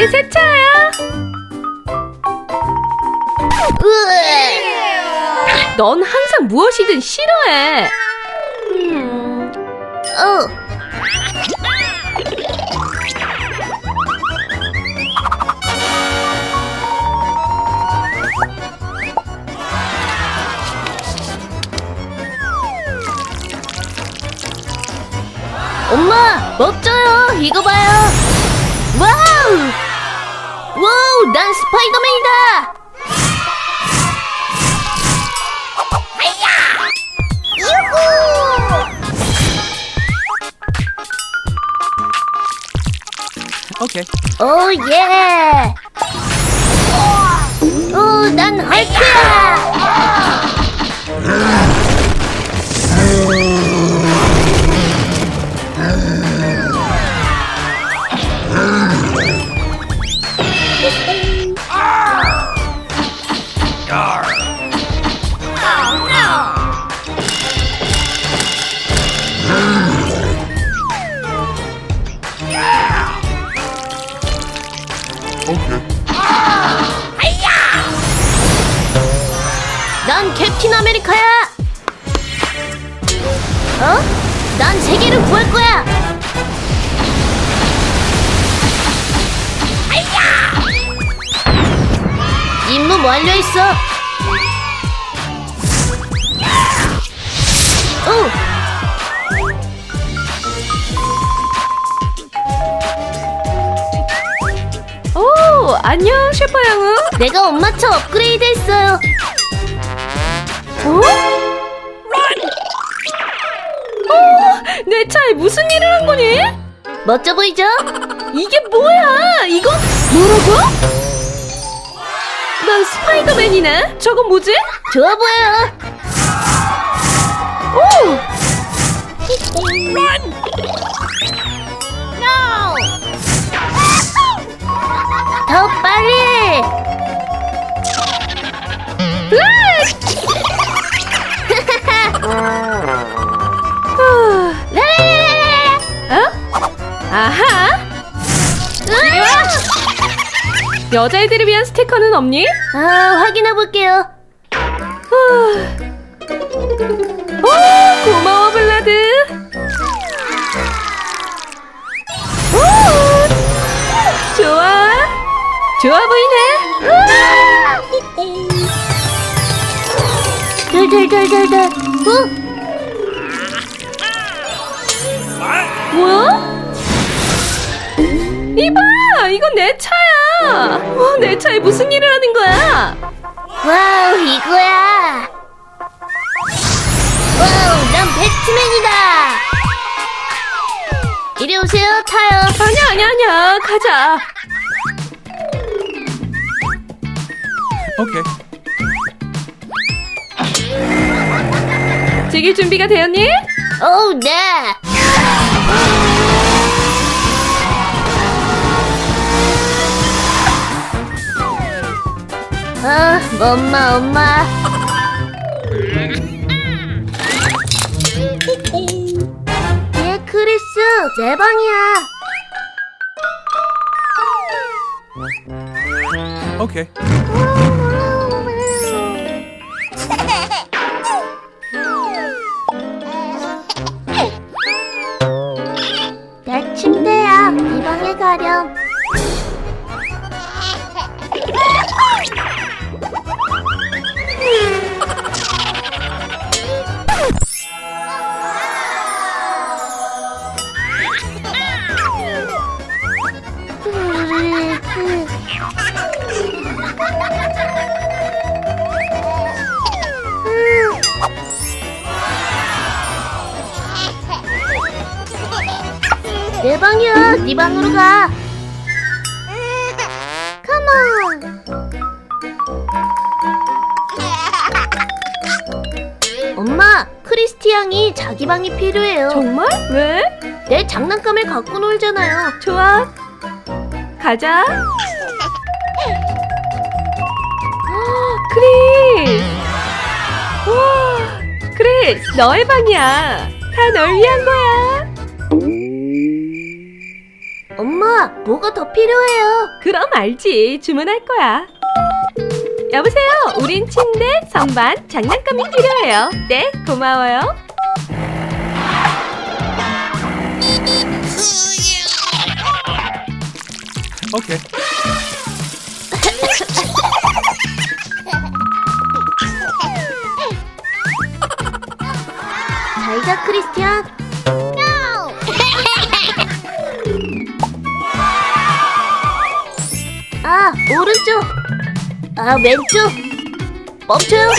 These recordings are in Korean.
내 세차야. 넌 항상 무엇이든 싫어해. 음, 어. 엄마, 멋져요. 이거 봐요. 와우! 와우, 난 스파이더맨이다. 유후! Okay. 오 예! 오, 난 헐크야! 난 완료했어! 오! 오, 안녕, 셰퍼 양우. 내가 엄마 차 업그레이드 했어요! 어? 어, 내 차에 무슨 일을 한 거니? 멋져 보이죠? 이게 뭐야? 이건 뭐라고? 난 스파이더맨이네. 저건 뭐지? 좋아 보여요! 오! 더 빨리! 후, 라라라라라! 어? 아하! 여자애들을 위한 스티커는 없니? 아, 확인해 볼게요. 후. 오, 고마워, 블라드. 오, 좋아. 좋아 보이네. 덜덜덜덜덜. 어? 뭐야? 이봐! 이건 내 차야! 어, 내 차에 무슨 일을 하는 거야? 와우, 이거야. 와우, 난 배트맨이다. 이리 오세요, 타요. 아니야, 아니야, 아니야. 가자. Okay. 즐길 준비가 되었니? 오, 네. 아, 엄마, 엄마. 얘 크리스, 내 방이야. Okay. 내 침대야. 네 방에 가렴. 방으로 가. 컴온. 엄마, 크리스티 양이 자기 방이 필요해요. 정말? 왜? 내 장난감을 갖고 놀잖아요. 좋아. 가자. 헉, 크리스. 와, 크리스, 너의 방이야. 다 널 위한 거야. 엄마, 뭐가 더 필요해요? 그럼 알지. 주문할 거야. 여보세요. 우린 침대, 선반, 장난감이 필요해요. 네, 고마워요. Okay. 잘가 크리스티안. 오른쪽. 아, 왼쪽. 멈춰요.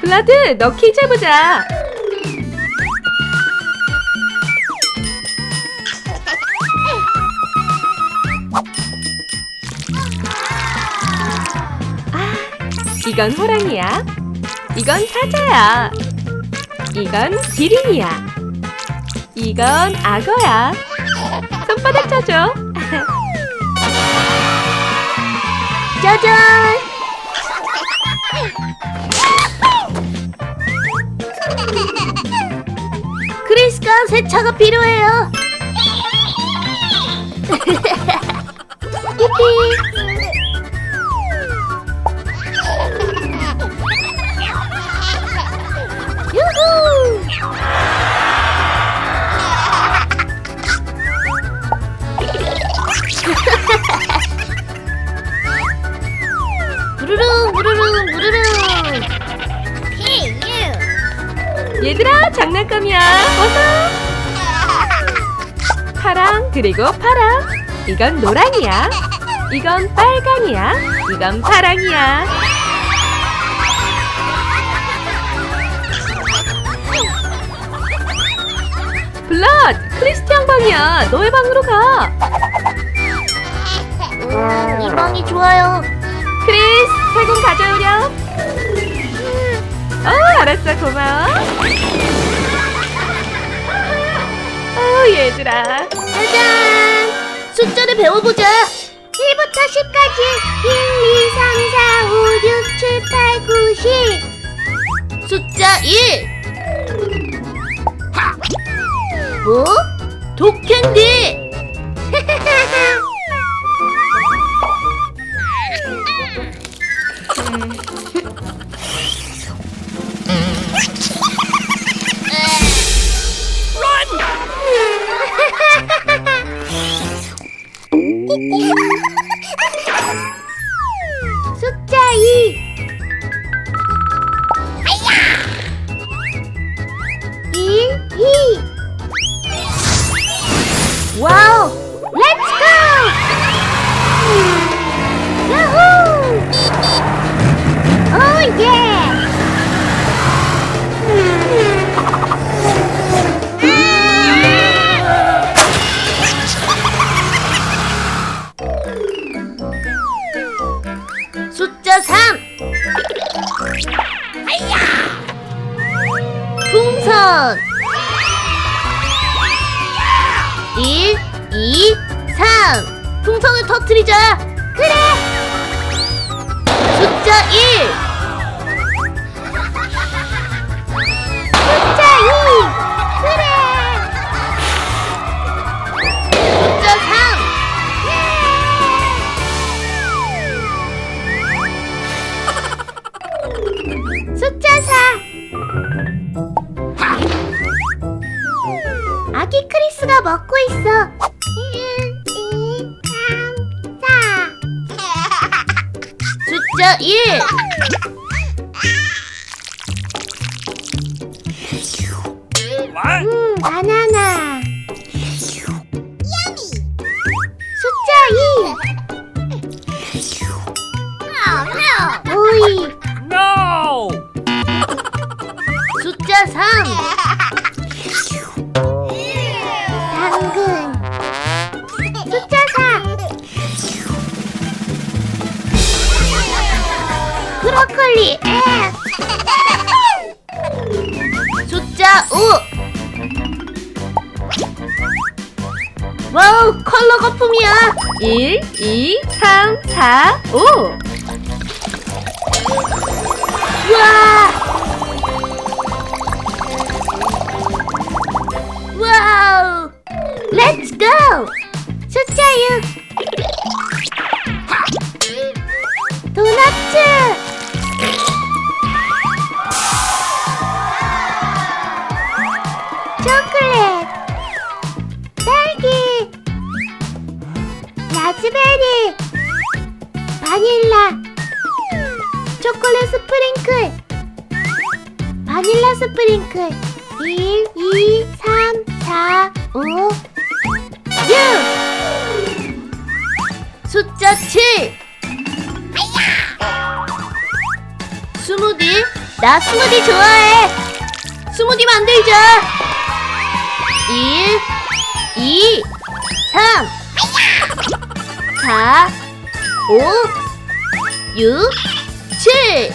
블라드, 너 퀴즈 해보자. 이건 호랑이야. 이건 사자야. 이건 기린이야. 이건 악어야. 손바닥 쳐줘. 짜잔! 크리스가 세차가 필요해요. 장난감이야. 어서. 파랑 그리고 파랑. 이건 노랑이야. 이건 빨강이야. 이건 파랑이야. 블랏, 크리스티앙 방이야. 너의 방으로 가. 음, 이 방이 좋아요 크리스, 세공 가져오렴. 어, 알았어. 고마워. 어, 얘들아. 짜잔. 숫자를 배워보자. 1부터 10까지. 1, 2, 3, 4, 5, 6, 7, 8, 9, 10 숫자 1 뭐? 독캔디 숫자 2 터트리자. 그래. 숫자 1 숫자 2 그래. 숫자 3 숫자 4 아기 크리스가 먹고 있어 숫자 1 What? 브로콜리 에. 숫자 5 와우, 컬러 거품이야. 1, 2, 3, 4, 5. 우와! 와우! 렛츠 고! 숫자 6 도넛츠! 바닐라. 초콜릿 스프링클. 바닐라 스프링클. 1, 2, 3, 4, 5, 6 숫자 7 스무디 나 스무디 좋아해. 스무디 만들자 1, 2, 3 4, 5, 6, 7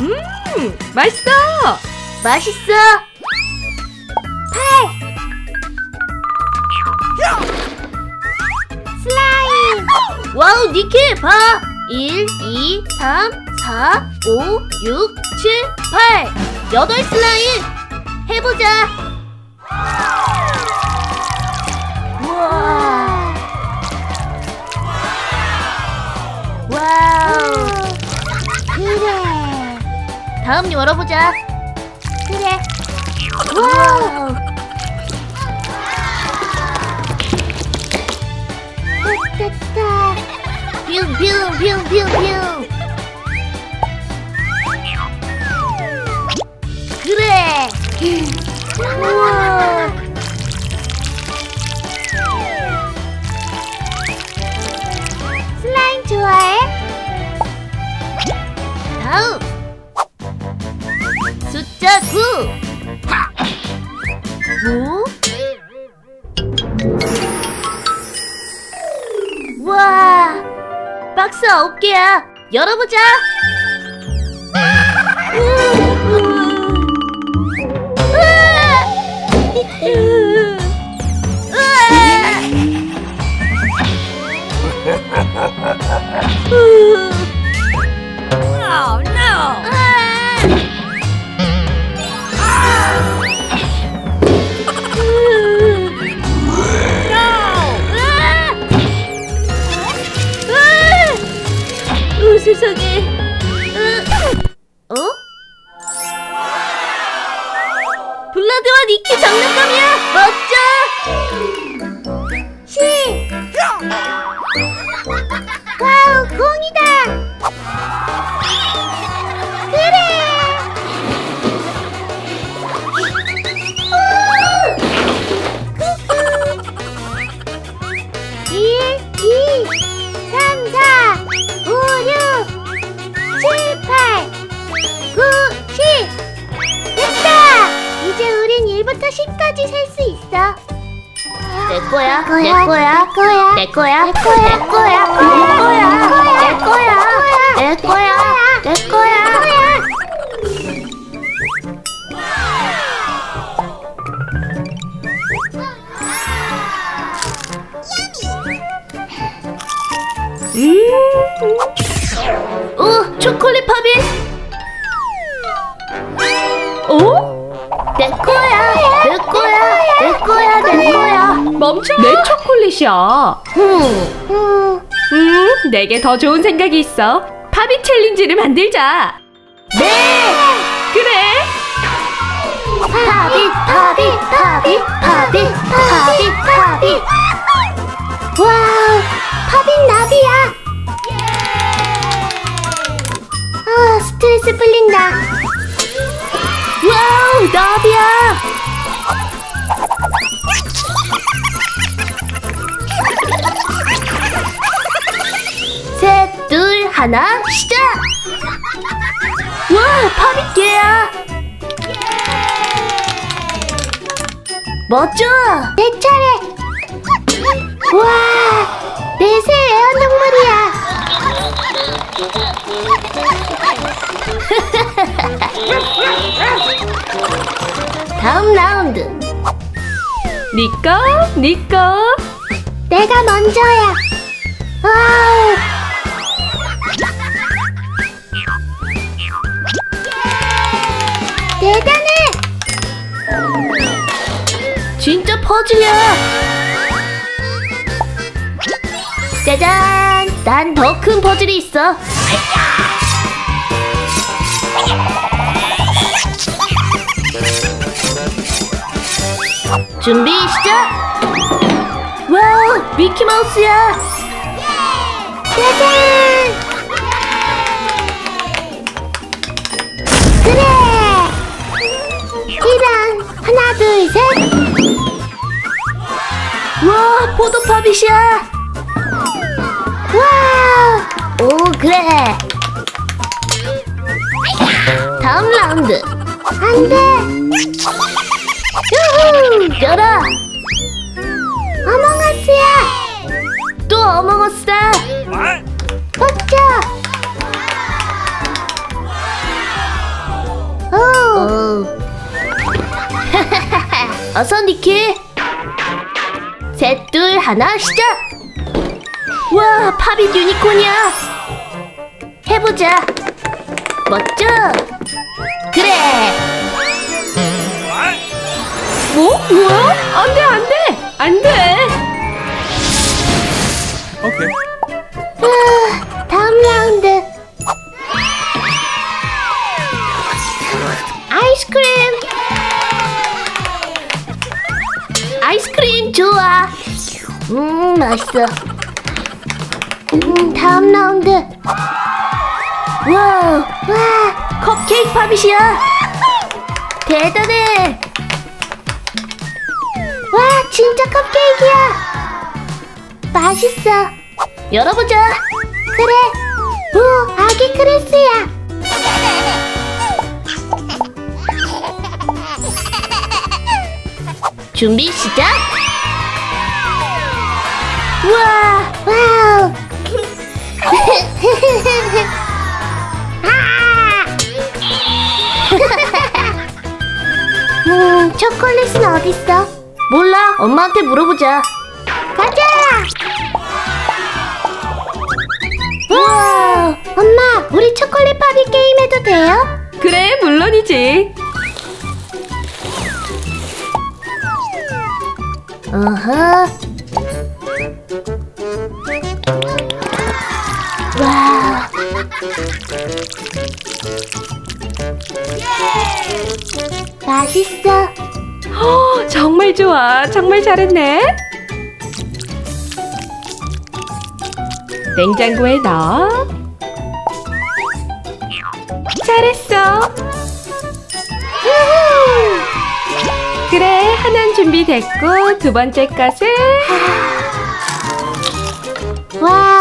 음, 맛있어. 맛있어. 8 슬라임. 와우 니키 봐. 1, 2, 3, 4, 5, 6, 7, 8 8 슬라임. 해보자 우와 와우 그래 다음 열어보자 그래. 와우. 따따따. 뿅뿅뿅뿅뿅. 그래. 우와. 열어보자. 으아! 으아! 으아! 내 거야, 음, 음, 내게 더 좋은 생각이 있어. 파비 챌린지를 만들자. 네. 그래. 파비, 파비, 파비, 파비, 파비, 파비. 하나, 시작! 와, 파비개야! 멋져! 내 차례! 와, 내새 애완동물이야! 다음 라운드. 니꺼, 니꺼. 내가 먼저야. 와 퍼즐이야. 짜잔. 난 더 큰 퍼즐이 있어. 준비 시작. 와우, 미키마우스야! 짜잔! 그래! 이랑 하나, 둘, 셋! 와, 포도팝잇이야! 와! 오, 그래! 다음 라운드! 안 돼! 유후! 열어! 어몽어스야! 또 어몽어스다! 뽑자! 오! 어서 니키! 셋, 둘, 하나, 시작! 와, 팝잇 유니콘이야! 해보자! 멋져! 그래! 뭐? 뭐야? 안 돼, 안 돼. 안 돼. Okay. 아, 다음 라운드. 아이스 맛있어. 음, 다음 라운드. 와우, 와, 컵케이크 팝잇이야. 대단해. 와, 진짜 컵케이크야. 맛있어. 열어보자. 그래. 오, 아기 크리스야. 준비 시작. 우와, 와우. 아! 음, 초콜릿은 어딨어? 몰라. 엄마한테 물어보자. 가자. 우와! 엄마, 우리 초콜릿 파비 게임 해도 돼요? 그래, 물론이지. 어허. 와. 맛있어. 어, 정말 좋아. 정말 잘했네. 냉장고에 넣어. 잘했어. 그래, 하나는 준비됐고 두 번째 것은 와.